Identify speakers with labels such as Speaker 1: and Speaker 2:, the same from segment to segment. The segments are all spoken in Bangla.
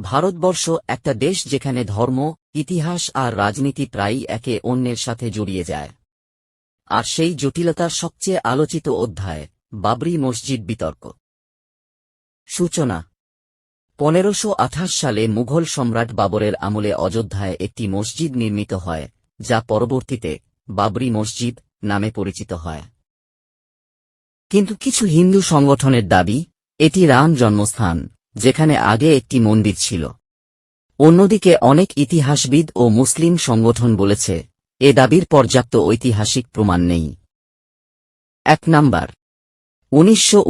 Speaker 1: ভারতবর্ষ একটা দেশ যেখানে ধর্ম, ইতিহাস আর রাজনীতি প্রায়ই একে অন্যের সাথে জড়িয়ে যায়। আর সেই জটিলতার সবচেয়ে আলোচিত অধ্যায়, বাবরি মসজিদ বিতর্ক। সূচনা। পনেরোশো সালে মুঘল সম্রাট বাবরের আমলে অযোধ্যায় একটি মসজিদ নির্মিত হয়, যা পরবর্তীতে বাবরি মসজিদ নামে পরিচিত হয়। কিন্তু কিছু হিন্দু সংগঠনের দাবি, এটি রাম জন্মস্থান। যেখানে আগে একটি মন্দির ছিল। অন্যদিকে অনেক ইতিহাসবিদ ও মুসলিম সংগঠন বলেছে, এ দাবির পর্যাপ্ত ঐতিহাসিক প্রমাণ নেই। এক নাম্বার, উনিশশো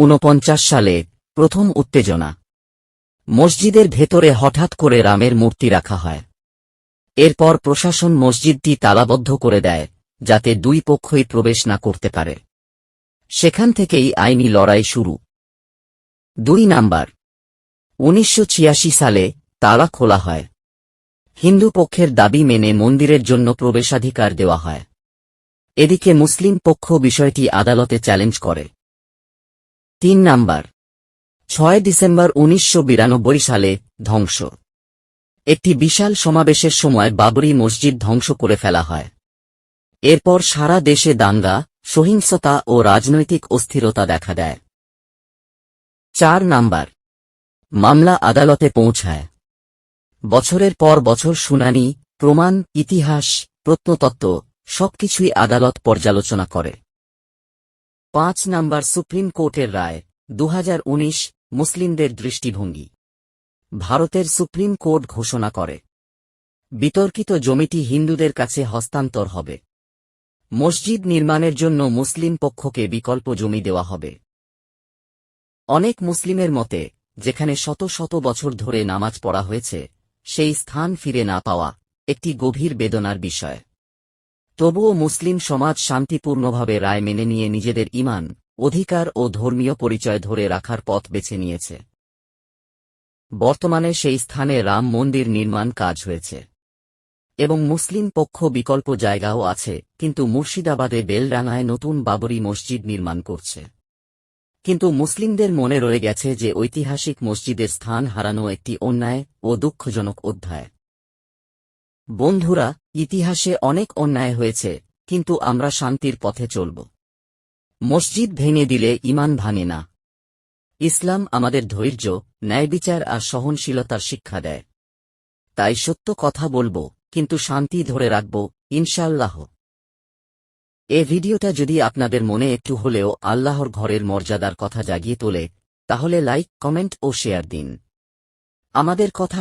Speaker 1: সালে প্রথম উত্তেজনা। মসজিদের ভেতরে হঠাৎ করে রামের মূর্তি রাখা হয়। এরপর প্রশাসন মসজিদটি তালাবদ্ধ করে দেয়, যাতে দুই পক্ষই প্রবেশ না করতে পারে। সেখান থেকেই আইনি লড়াই শুরু। দুই নাম্বার উনিশশো ছিয়াশি সালে তালা খোলা হয়। হিন্দু পক্ষের দাবি মেনে মন্দিরের জন্য প্রবেশাধিকার দেওয়া হয়। এদিকে মুসলিম পক্ষ বিষয়টি আদালতে চ্যালেঞ্জ করে। তিন নাম্বার। ছয় ডিসেম্বর উনিশশো বিরানব্বই সালে ধ্বংস। একটি বিশাল সমাবেশের সময় বাবরি মসজিদ ধ্বংস করে ফেলা হয়। এরপর সারা দেশে দাঙ্গা, সহিংসতা ও রাজনৈতিক অস্থিরতা দেখা দেয়। চার নাম্বার। মামলা আদালতে পৌঁছায়। বছরের পর বছর শুনানি, প্রমাণ, ইতিহাস, প্রত্নতত্ত্ব, সবকিছুই আদালত পর্যালোচনা করে। পাঁচ নাম্বার সুপ্রিম কোর্টের রায় দু হাজার উনিশ, মুসলিমদের দৃষ্টিভঙ্গি। ভারতের সুপ্রিম কোর্ট ঘোষণা করে। বিতর্কিত জমিটি হিন্দুদের কাছে হস্তান্তর হবে। মসজিদ নির্মাণের জন্য মুসলিম পক্ষকে বিকল্প জমি দেওয়া হবে। অনেক মুসলিমের মতে যেখানে শত শত বছর ধরে নামাজ পড়া হয়েছে, সেই স্থান ফিরে না পাওয়া একটি গভীর বেদনার বিষয়। তবুও মুসলিম সমাজ শান্তিপূর্ণভাবে রায় মেনে নিয়ে নিজেদের ইমান অধিকার ও ধর্মীয় পরিচয় ধরে রাখার পথ বেছে নিয়েছে। বর্তমানে সেই স্থানে রাম মন্দির নির্মাণ কাজ হয়েছে। এবং মুসলিম পক্ষ বিকল্প জায়গাও আছে, কিন্তু মুর্শিদাবাদে বেলডাঙায় নতুন বাবরি মসজিদ নির্মাণ করছে। কিন্তু মুসলিমদের মনে রয়ে গেছে যে ঐতিহাসিক মসজিদের স্থান হারানো একটি অন্যায় ও দুঃখজনক অধ্যায়। বন্ধুরা, ইতিহাসে অনেক অন্যায় হয়েছে, কিন্তু আমরা শান্তির পথে চলব। মসজিদ ভেঙে দিলে ইমান ভাঙে না। ইসলাম আমাদের ধৈর্য, ন্যায়বিচার আর সহনশীলতার শিক্ষা দেয়। তাই সত্য কথা বলব, কিন্তু শান্তি ধরে রাখব ইনশাল্লাহ এ ভিডিওটা যদি আপনাদের মনে একটু হলেও আল্লাহর ঘরের মর্যাদার কথা জাগিয়ে তোলে, তাহলে লাইক, কমেন্ট ও শেয়ার দিন। আমাদের কথা